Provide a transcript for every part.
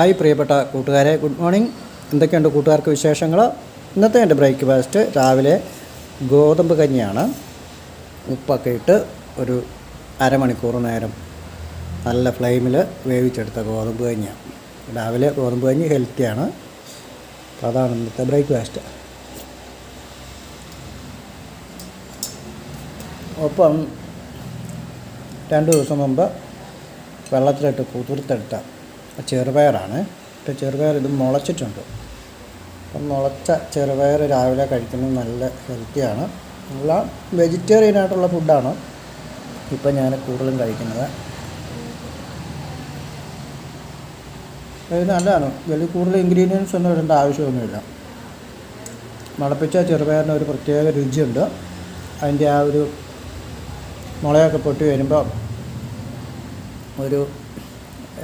Hi പ്രിയപ്പെട്ട കൂട്ടുകാരെ good morning. എന്തൊക്കെയുണ്ട് കൂട്ടുകാർക്ക് വിശേഷങ്ങൾ ഇന്നത്തെ എന്റെ ബ്രേക്ക്ഫാസ്റ്റ് രാവിലെ ഗോതമ്പ് കഞ്ഞിയാണ്. ഉപ്പൊക്കെ ഇട്ട് ഒരു അരമണിക്കൂർ നേരം നല്ല ഫ്ലെയിമിൽ വേവിച്ചെടുത്ത ഗോതമ്പ് കഞ്ഞിയാണ് രാവിലെ ഗോതമ്പ് കഞ്ഞി ഹെൽത്തിയാണ് അതാണ് ഇന്നത്തെ ബ്രേക്ക്ഫാസ്റ്റ് ഒപ്പം രണ്ട് ദിവസം മുമ്പ് വെള്ളത്തിലിട്ട് കുതിർത്തെടുത്ത ചെറുപയറാണ്. ഇപ്പോൾ ചെറുപയർ ഇത് മുളച്ചിട്ടുണ്ട്. അപ്പം മുളച്ച ചെറുപയർ രാവിലെ കഴിക്കുന്നത് നല്ല ഹെൽത്തിയാണ് നല്ല വെജിറ്റേറിയൻ ആയിട്ടുള്ള ഫുഡാണ് ഇപ്പം ഞാൻ കൂടുതലും കഴിക്കുന്നത്. ഇത് നല്ലതാണ്. വലിയ കൂടുതൽ ഇൻഗ്രീഡിയൻസ് ഒന്നും ഇടേണ്ട ആവശ്യമൊന്നുമില്ല. മുളപ്പിച്ച ചെറുപയറിന് ഒരു പ്രത്യേക രുചിയുണ്ട്. അതിന്റെ ആ ഒരു മുളയൊക്കെ പൊട്ടി വരുമ്പോൾ ഒരു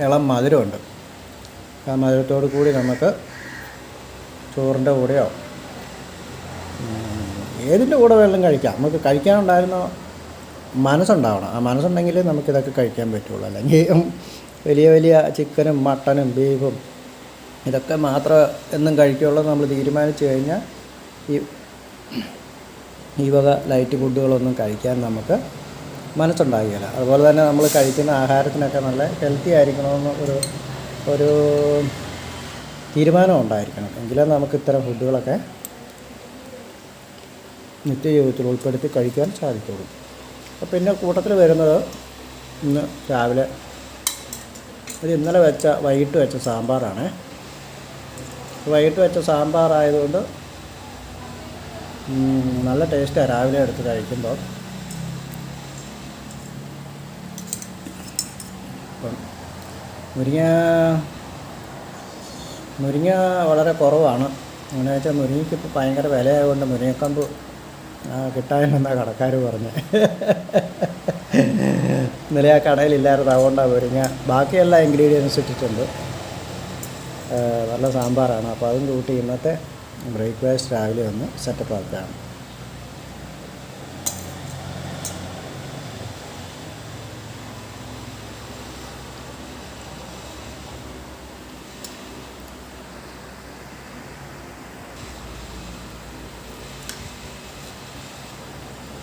ഇളം മധുരമുണ്ട്. ആ മധുരത്തോടു കൂടി നമുക്ക് ചോറിന്റെ കൂടെയോ ഏതിന്റെ കൂടെ വെള്ളം കഴിക്കാം. നമുക്ക് കഴിക്കാനുണ്ടായിരുന്ന മനസ്സുണ്ടാവണം. ആ മനസ്സുണ്ടെങ്കിൽ നമുക്കിതൊക്കെ കഴിക്കാൻ പറ്റുള്ളൂ. അല്ലെങ്കിൽ വലിയ വലിയ ചിക്കനും മട്ടനും ബീഫും ഇതൊക്കെ മാത്രം എന്നും കഴിക്കുള്ളൂ നമ്മൾ തീരുമാനിച്ചു കഴിഞ്ഞാൽ ഈ ഈ വക ലൈറ്റ് ഫുഡുകളൊന്നും കഴിക്കാൻ നമുക്ക് മനസ്സുണ്ടാകുകയില്ല. അതുപോലെ തന്നെ നമ്മൾ കഴിക്കുന്ന ആഹാരത്തിനൊക്കെ നല്ല ഹെൽത്തി ആയിരിക്കണമെന്ന് ഒരു ഒരു തീരുമാനം ഉണ്ടായിരിക്കണം. എങ്കിലേ നമുക്ക് ഇത്തരം ഫുഡുകളൊക്കെ നിത്യജീവിതത്തിൽ ഉൾപ്പെടുത്തി കഴിക്കാൻ സാധിക്കുള്ളൂ. അപ്പോൾ പിന്നെ കൂട്ടത്തിൽ വരുന്നത് ഇന്ന് രാവിലെ ഒരു ഇന്നലെ വെച്ച വൈകിട്ട് വെച്ച സാമ്പാറാണ്. വൈകിട്ട് വെച്ച സാമ്പാറായതുകൊണ്ട് നല്ല ടേസ്റ്റാണ് രാവിലെ എടുത്ത് കഴിക്കുമ്പോൾ. അപ്പം മുരിങ്ങ മുരിങ്ങ വളരെ കുറവാണ്. അങ്ങനെ വെച്ചാൽ മുരിങ്ങയ്ക്ക് ഇപ്പോൾ ഭയങ്കര വിലയായതുകൊണ്ട് മുരിങ്ങക്കമ്പ് കിട്ടാനെന്നാണ് കിട്ടാനെന്നാ കടക്കാർ പറഞ്ഞത് ഇന്നലെ ആ കടയിലില്ലായിരുന്നു അതുകൊണ്ടാണ് മുരിങ്ങ. ബാക്കിയെല്ലാം ഇൻഗ്രീഡിയൻസ് ഇട്ടിട്ടുണ്ട്. നല്ല സാമ്പാറാണ്. അപ്പോൾ അതും കൂട്ടി ഇന്നത്തെ ബ്രേക്ക്ഫാസ്റ്റ് രാവിലെ ഒന്ന് സെറ്റപ്പ് ആക്കുകയാണ്.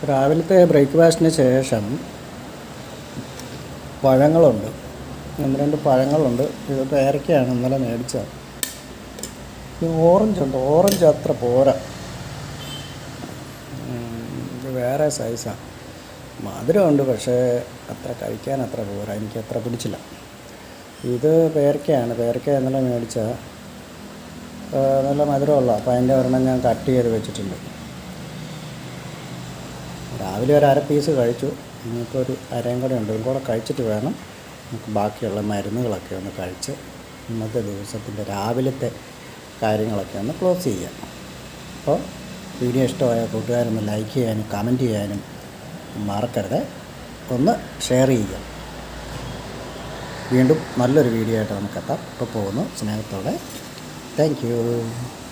രാവിലത്തെ ബ്രേക്ക്ഫാസ്റ്റിന് ശേഷം പഴങ്ങളുണ്ട്. ഒന്ന് രണ്ട് പഴങ്ങളുണ്ട്. ഇത് പേരക്കയാണ് ഇന്നലെ മേടിച്ചത്. ഈ ഓറഞ്ച് ഉണ്ട്. ഓറഞ്ച് അത്ര പോരാ. ഇത് വേറെ സൈസാണ് മധുരമുണ്ട് പക്ഷേ അത്ര കഴിക്കാൻ അത്ര പോരാ. എനിക്ക് അത്ര പിടിച്ചില്ല. ഇത് പേരക്കയാണ്. പേരക്ക ഇന്നലെ മേടിച്ച നല്ല മധുരമുള്ള. അപ്പോൾ അതിന്റെ ഒരെണ്ണം ഞാൻ കട്ട് ചെയ്ത് വെച്ചിട്ടുണ്ട്. രാവിലെ ഒരു അര പീസ് കഴിച്ചു. ഇനിയിപ്പോൾ ഒരു അരയും കൂടെ ഉണ്ട്. കൂടെ കഴിച്ചിട്ട് വേണം നമുക്ക് ബാക്കിയുള്ള മരുന്നുകളൊക്കെ ഒന്ന് കഴിച്ച് ഇന്നത്തെ ദിവസത്തിന്റെ രാവിലത്തെ കാര്യങ്ങളൊക്കെ ഒന്ന് ക്ലോസ് ചെയ്യാം. അപ്പോൾ വീഡിയോ ഇഷ്ടമായ കൂട്ടുകാരൊന്ന് ലൈക്ക് ചെയ്യാനും കമന്റ് ചെയ്യാനും മറക്കരുത്. ഒന്ന് ഷെയർ ചെയ്യുക. വീണ്ടും നല്ലൊരു വീഡിയോ ആയിട്ട് നമുക്കെത്താം. ഇപ്പോൾ പോകുന്നു. സ്നേഹത്തോടെ. താങ്ക്